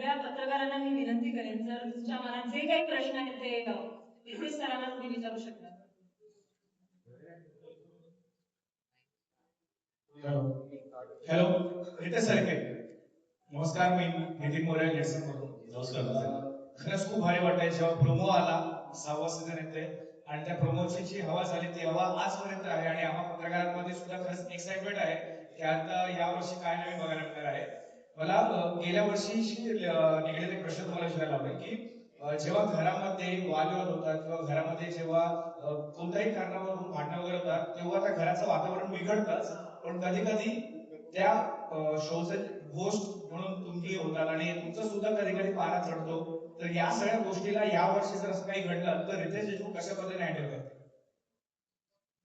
सगळ्या पत्रकारांना मी विनंती करेन जर तुमच्या मनात जे काही प्रश्न आहेत ते अ, सरांना तुम्ही विचारू शकता. हॅलो रितेश सारखे नमस्कार मी नितीन मोरे लेडसन नमस्कार खरंच खूप भारी वाटतंय. जेव्हा प्रोमो आला सहावा सीझन येते आणि त्या प्रोमोची जी हवा झाली ती हवा आजपर्यंत आहे. आणि आम्हा पत्रकारांमध्ये सुद्धा खरंच एक्साइटमेंट आहे की आता या वर्षी काय नवीन बघायला मिळणार आहे. मला गेल्या वर्षीशी अ, निगडीत एक प्रश्न तुम्हाला विचारायला आवडेल की जेव्हा घरामध्ये वादविवाद होतात किंवा घरामध्ये जेव्हा कोणत्याही कारणावरून भांडणं वगैरे होतात तेव्हा त्या घराचं वातावरण बिघडतंच. पण कधी कधी त्या शोचे गोष्ट म्हणून तुम्ही होतात आणि तुमचं सुद्धा कधी कधी पारा चढतो. तर या सगळ्या गोष्टीला या वर्षी जर असं काही घडलं तर रितेश देशमुख कशा पद्धतीने हँडल करतात?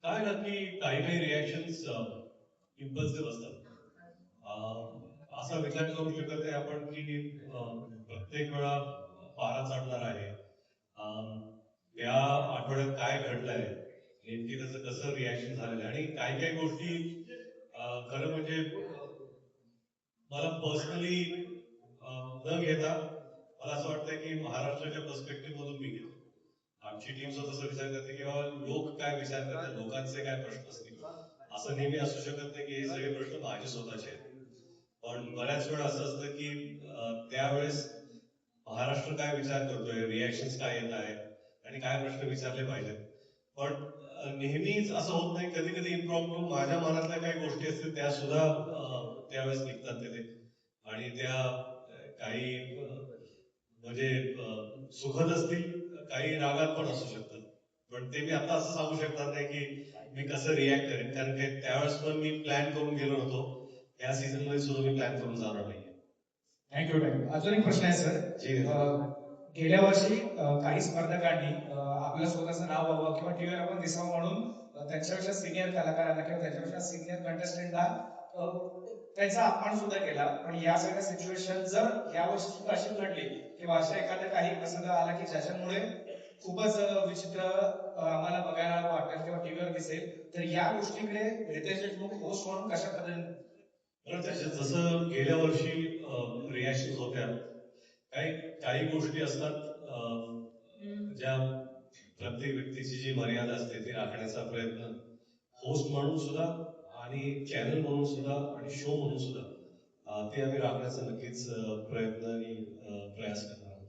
काय ना की काही काही रिॲक्शन्स इम्पल्सिव्ह असतात. असा विचार करू शकत आहे आपण की प्रत्येक वेळा पारा चढणार आहे. या आठवड्यात काय घडलंय नेमकी त्याचं कसं रिॲक्शन झालेलं आहे? आणि काही काही गोष्टी खरं म्हणजे मला पर्सनली न घेता मला असं वाटतं की महाराष्ट्राच्या पर्स्पेक्टिव्ह मधून मी घेतो. आमची टीम सुद्धा विचार करते की बाबा लोक काय विचार करतात? लोकांचे काय प्रश्न असतील? असं नेहमी असू शकत नाही की हे सगळे प्रश्न माझे स्वतःचे आहेत. पण बऱ्याच वेळा असं असतं की त्यावेळेस महाराष्ट्र काय विचार करतोय? रिॲक्शन काय येत आहेत? आणि काय प्रश्न विचारले पाहिजेत? पण नेहमीच असं होत नाही. कधी कधी इम्प्रॉम्प्टू माझ्या मनातल्या काही गोष्टी असतील त्या सुद्धा त्यावेळेस निघतात तिथे. आणि त्या काही म्हणजे सुखद असतील काही रागात पण असू शकतात. पण ते मी आता असं सांगू शकणार नाही की मी कसं रिॲक्ट करेन. कारण की त्यावेळेस पण मी प्लॅन करून गेलो होतो. या सीझनमध्ये सुद्धा मी प्लॅन करून जाणार नाहीये. थँक्यू थँक्यू अजून एक प्रश्न आहे सर जी. अं, गेल्या वर्षी अं, काही स्पर्धकांनी अं, आपलं स्वतःचं नाव व्हावं किंवा टीव्हीवर आपण दिसावं म्हणून अं, त्यांच्यापेक्षा सिनियर कलाकारांना किंवा त्यांच्यापेक्षा सिनियर कंटेस्टंटला त्यांचा अपमान सुद्धा केला. पण या सगळ्या सिच्युएशन जर या वर्षी सुद्धा अशी घडली किंवा अशा एखादा काही प्रसंग आला की ज्याच्यामुळे खूपच अं, विचित्र अं, आम्हाला बघायला वाटेल किंवा टीव्हीवर दिसेल तर या गोष्टीकडे रितेश देशमुख होस्ट म्हणून कशा पद्धतीने तर त्याच्यात जसं गेल्या वर्षी रिॲक्शन होत्या काही काही गोष्टी असतात अं, ज्या प्रत्येक व्यक्तीची जी मर्यादा असते ती राखण्याचा प्रयत्न. होस्ट म्हणून सुद्धा आणि चॅनल म्हणून सुद्धा आणि शो म्हणून सुद्धा ते आम्ही राखण्याचा नक्कीच प्रयत्न आणि प्रयास करणार आहोत.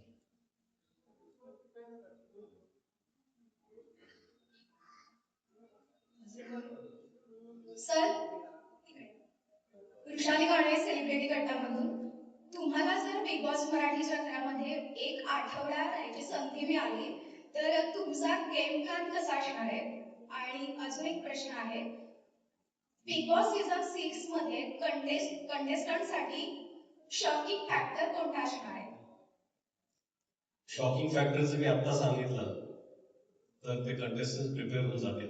सर वृषाली काळे सेलिब्रिटी गटामधून तुम्हाला जर बिग बॉस मराठी चक्रामध्ये एक आठवडा राहायची संधी मिळाली तर तुमचा गेम प्लॅन कसा असणार आहे? आणि अजून एक प्रश्न आहे. बिग बॉस सीझन सिक्समध्ये कंटेस्ट कंटेस्टंटसाठी शॉकिंग फॅक्टर कोणता असणार आहे? शॉकिंग फॅक्टरचं मी आता सांगितलं तर ते कंटेस्टंट प्रिपेअर होऊन जातील.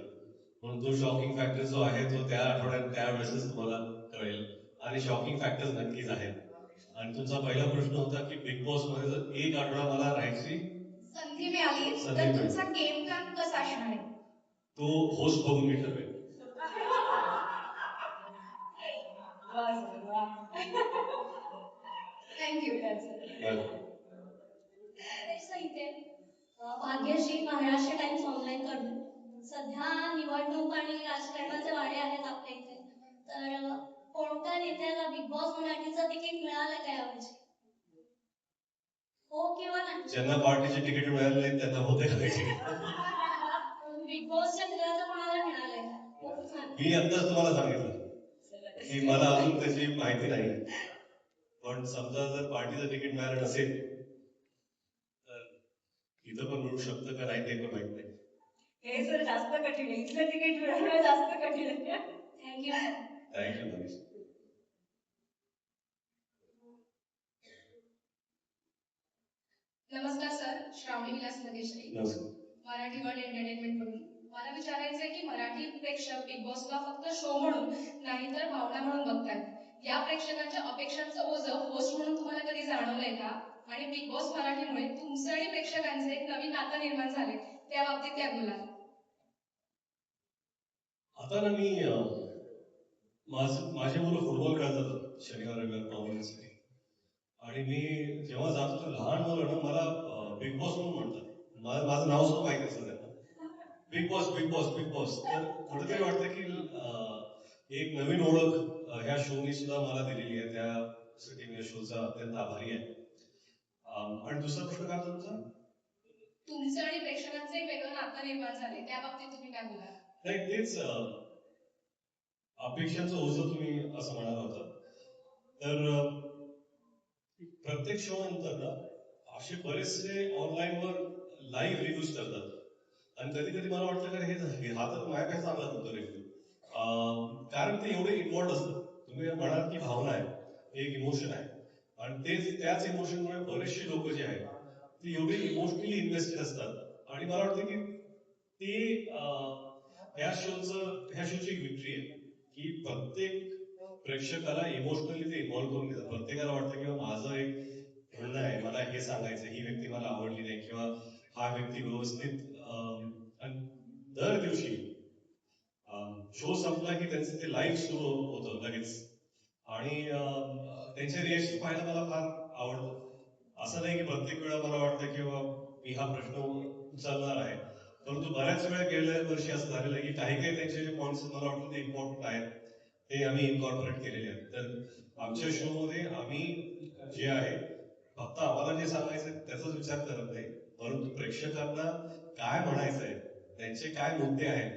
म्हणून तो शॉकिंग फॅक्टर जो आहे तो त्या आठवड्यात त्यावेळेसच तुम्हाला कळेल. आणि शॉकिंग फॅक्टर्स नक्कीच आहेत. आणि तुमचा पहिला प्रश्न होता की बिग बॉसमध्ये जर एक आठवडा मला राहायची? संधी मिळाली. तर. तुमचा गेम प्लॅन कसा असणार आहे? तो होस्ट बघून मी ठरवेल भाग्यश्री महाराष्ट्र टाइम्स ऑनलाईन कडून सध्या निवडणूक आणि राजकारणाचे तिकीट मिळालं का यावर्षी हो किंवा नाही? ज्यांना पार्टीचे तिकीट मिळाले नाही त्यांना होते बिग बॉसच्या घराचं कोणाला मिळालंय? का? मी आत्ताच तुम्हाला सांगितलं. की मला अजून त्याची माहिती नाही. पण समजा जर पार्टीचं तिकीट मिळालं नसेल तर इथं पण मिळू शकतं का नाही ते पण माहीत नाही. हे सर जास्त कठीण आहे. इथलं तिकीट मिळवणं जास्त कठीण आहे. थँक्यू थँक्यू मनीष नमस्कार सर श्रावणी विलास नमस्कार. मराठी वर्ल्ड एंटरटेनमेंटकडून. मला विचारायचं आहे की मराठी प्रेक्षक बिग बॉसला फक्त शो म्हणून नाही तर भावना म्हणून बघतात या प्रेक्षकांच्या अपेक्षांचं ओझं होस्ट म्हणून तुम्हाला कधी जाणवलंय का? आणि बिग बॉस मराठीमुळे तुमचं आणि प्रेक्षकांचे एक नवीन नातं निर्माण झाले त्या बाबतीत काय बोलाल? आता ना मी माझे मुलं फुटबॉल खेळतात शनिवार रविवार प्रॉब्लेमसाठी आणि मी जेव्हा जातो तर लहान मुलं ना मला बिग बॉस म्हणून म्हणतात. मला माझं नाव सुद्धा माहिती असतं त्यांना. Bigg Boss Bigg Boss Bigg Boss तर कुठेतरी वाटतं की एक नवीन ओळख ह्या शोनी सुद्धा मला दिलेली आहे. त्यासाठी मी या शोचा अत्यंत आभारी आहे. आणि दुसरा प्रश्न काय होता तुमचा? तुमचं आणि प्रेक्षकांचं एक वेगळं नातं निर्माण झालंय. त्या बाबतीत तुम्ही काय बोलाल? नाही तेच अपेक्षांचं ओझं तुम्ही असं म्हणाला होता तर प्रत्येक शो नंतर ना असे बरेचसे ऑनलाईनवर लाईव्ह रिव्ह्यूज करतात. आणि कधी कधी मला वाटतं का हे हा तर माझ्यापेक्षा चांगला करतो रिव्ह्यू कारण ते एवढे इन्वॉल्ड असतं. तुम्ही म्हणाल की भावना आहे एक इमोशन आहे. आणि तेच त्याच इमोशनमुळे बरेचसे लोक जे आहेत ते एवढे इमोशनली इन्व्हेस्टेड असतात. आणि मला वाटतं की ते ह्या शोचं ह्या शोची एक विक्री आहे की प्रत्येक प्रेक्षकाला इमोशनली ते इन्व्हॉल्व्ह करून घेतात प्रत्येकाला वाटतं किंवा माझं एक म्हणणं आहे मला हे सांगायचं ही व्यक्ती मला आवडली नाही किंवा हा व्यक्ती व्यवस्थित दर दिवशी शो संपला की त्यांचं ते लाईव्ह सुरू होतं लगेच. आणि त्यांचे रिएक्शन पाहायला मला फार आवडतं. असं नाही की प्रत्येक वेळा मला वाटतं की मी हा प्रश्न उचलणार आहे. परंतु बऱ्याच वेळा गेल्या वर्षी असं झालेलं आहे की काही काही त्यांचे जे पॉईंट्स मला वाटतं ते इम्पॉर्टंट आहेत. ते आम्ही इन्कॉर्पोरेट केलेले आहेत. तर आमच्या शो मध्ये आम्ही जे आहे फक्त आम्हाला जे सांगायचं त्याचाच विचार करत नाही. परंतु प्रेक्षकांना काय म्हणायचं आहे त्यांचे काय मुद्दे आहेत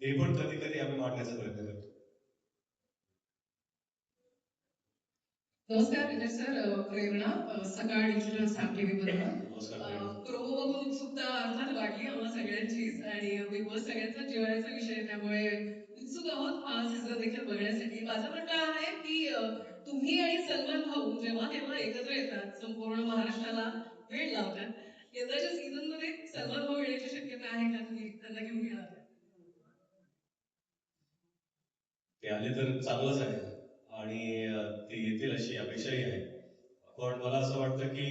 ते पण कधी कधी आम्ही मांडण्याचा प्रयत्न करतो. नमस्कार Vijay sir. Prerana Sakal digital Saam TV बरोबर. प्रोमो बघून उत्सुकता अर्थात वाढली आम्हा सगळ्यांचीच. आणि बिग बॉस सगळ्यांचा जिव्हाळ्याचा विषय त्यामुळे उत्सुक आहोत. हा सीझन देखील बघण्यासाठी. माझं म्हणणं आहे की तुम्ही आणि सलमान भाऊ जेव्हा तेव्हा एकत्र येतात संपूर्ण महाराष्ट्राला वेळ लावतात यंदाच्या सीझनमध्ये सलमान भाऊ येण्याची शक्यता आहे का? तुम्ही त्यांना घेऊन येणार ते आले तर चांगलंच आहे आणि ते येतील अशी अपेक्षाही आहे. पण मला असं वाटतं की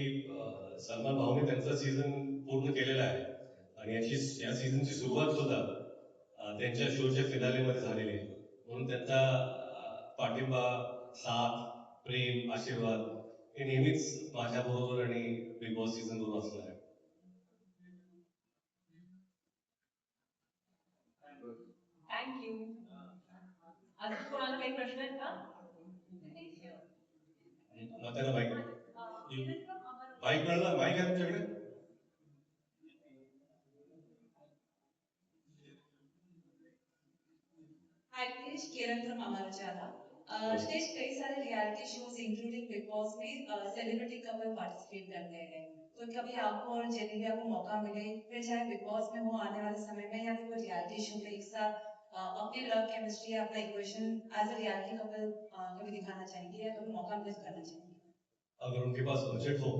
सलमान भाऊने त्यांचा सीझन पूर्ण केलेला आहे. आणि याची या सीझनची सुरुवात सुद्धा त्यांच्या शोच्या फिनालेमध्ये झालेली आहे. म्हणून त्यांचा पाठिंबा साथ प्रेम आशीर्वाद हे नेहमीच माझ्या बरोबर आणि बिग बॉस सीझन बरोबर असणार आहे. थँक्यू अजून कोणाला काही प्रश्न आहेत का? मग त्यांना माईक माईक मिळाला? माईक आहे तुमच्याकडे? Ritesh, From Uh, कई सारे reality shows including Bigg Boss में सेलिब्रिटी कपल पार्टिसिपेट करते हैं। तो कभी आपको और जेनेलिया को मौका मिले फिर चाहे बिग बॉस में हो आने वाले समय में या फिर कोई रियलिटी शो में एक साथ uh, अपनी love chemistry Apna equation as a reality couple कभी दिखाना चाहेंगे या कभी मौका मिले तो करना चाहेंगे? अगर उनके पास बजट हो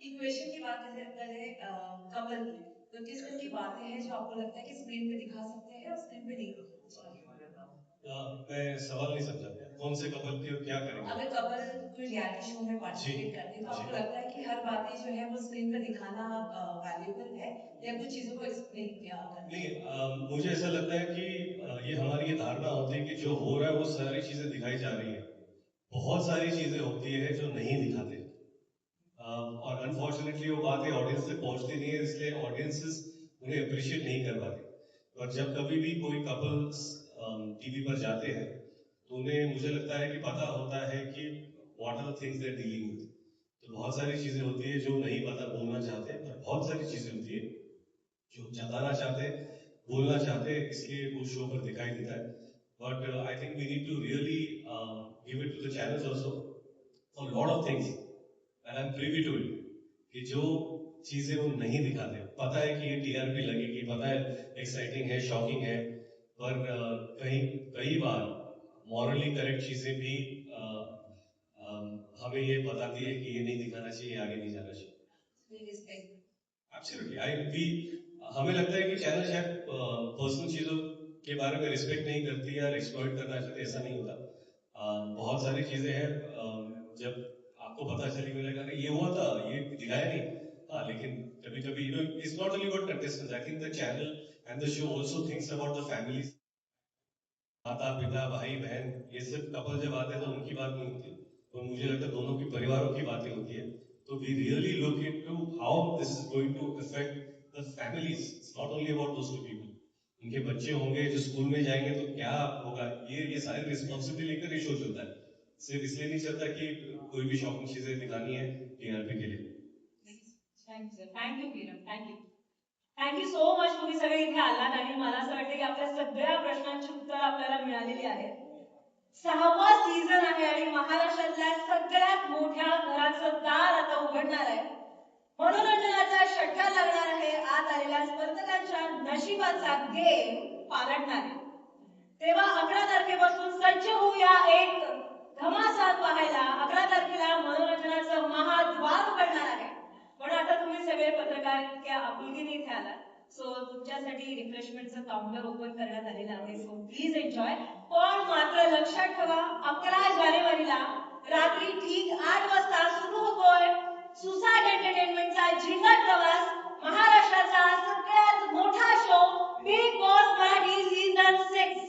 इक्वेशन की बात करें करें कपल की तो किस तरह की बातें हैं जो आपको लगता है कि स्क्रीन पे दिखा सकते हैं और स्क्रीन पे नहीं अ, मैं सवाल नहीं समझा कौन से कपल की और क्या करेंगे? अगर कपल कोई रियलिटी शो में पार्टिसिपेट करते हैं तो आपको लगता है कि हर बातें जो है वो स्क्रीन पे दिखाना वैल्यूबल है या कुछ चीज़ों को एक्सप्लेन किया नहीं अ, मुझे ऐसा लगता है कि ये हमारी ये धारणा होती है कि जो हो रहा है वो सारी चीज़ें दिखाई जा रही है। बहुत सारी चीज़ें होती है जो नहीं दिखाते अनफॉर्चुनेटली वो बातें ऑडियंस तक पहुँचती नहीं है, इसलिए ऑडियंसेस उन्हें अप्रिशिएट नहीं कर पाते। और जब कभी भी कोई कपल्स टीवी पर जाते हैं तो उन्हें मुझे लगता है कि पता होता है कि what are things they dealing with तो बहुत सारी चीज़ें होती है जो नहीं पता, बोलना चाहते पर बहुत सारी चीज़ें होती है जो जताना चाहते बोलना चाहते इसलिए वो शो पर दिखाई देता है। But I think we need to really give it to the channels also for lot of things and I am privy to it कि जो चीज़ें वो नहीं दिखाते। पता है कि ये टीआरपी लगेगी पता है एक्साइटिंग है शॉकिंग है पर uh, कई बार मॉरली करेक्ट चीज़ें भी हमें ये बताती है कि ये नहीं दिखाना चाहिए आगे नहीं जाना चाहिए। एब्सोल्युटली आई वी हमें लगता है कि चैनल शायद पर्सनल चीज़ों के बारे में रिस्पेक्ट नहीं करती या एक्सप्लॉइट करना चाहती ऐसा नहीं होता। बहुत सारी चीज़ें हैं जब आपको पता चली मिलेगा कि ये हुआ था, ये दिखाया नहीं। हाँ लेकिन कभी कभी you know it's not only about contestants I think the channel and the show also thinks about the family माता पिता भाई बहन ये सब कपल जब आते हैं तो उनकी बात नहीं होती। तो मुझे लगता है दोनों की, परिवारों की बातें होती है। तो we really look into how this is going to affect the families it's not only about those two people उनके बच्चे होंगे जो स्कूल में जाएँगे तो क्या होगा? ये ये सारी रिस्पॉन्सिबिलिटी लेकर ये शो चलता है। सिर्फ इसलिए नहीं चलता कि कोई भी शॉपिंग चीजें दिखानी है टीआरपी के लिए। Thank you Kiran thank you thank you so much तुम्ही सगळे इथे आलात आणि मला असं वाटतं की आपल्या सगळ्या प्रश्नांची उत्तर आपल्याला मिळालेली आहेत. सहावा सीझन आहे आणि महाराष्ट्रातल्या सगळ्यात मोठ्या घराचं दार आता उघडणार आहे. मनोरंजनाचा षटका लागणार आहे. आत आलेल्या स्पर्धकांच्या नशिबाचा गेम पालटणार आहे. तेव्हा अकरा तारखेपासून सज्ज होऊया एक घमासान पाहायला अकरा तारखेला मनोरंजनाचं महाद्वार उघडणार आहे. पण आता तुम्ही सगळे पत्रकार इतक्या आपुलकीने इथे आला सो तुमच्यासाठी रिफ्रेशमेंटचं काउंटर ओपन करण्यात आलेलं आहे. सो प्लीज एन्जॉय पण मात्र लक्षात ठेवा अकरा जानेवारीला रात्री ठीक आठ वाजता सुरू होतोय सुसाट एंटरटेनमेंटचा जिंगट प्रवास महाराष्ट्राचा सगळ्यात मोठा show Bigg Boss Marathi season six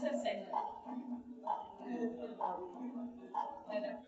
Sesena. Neden?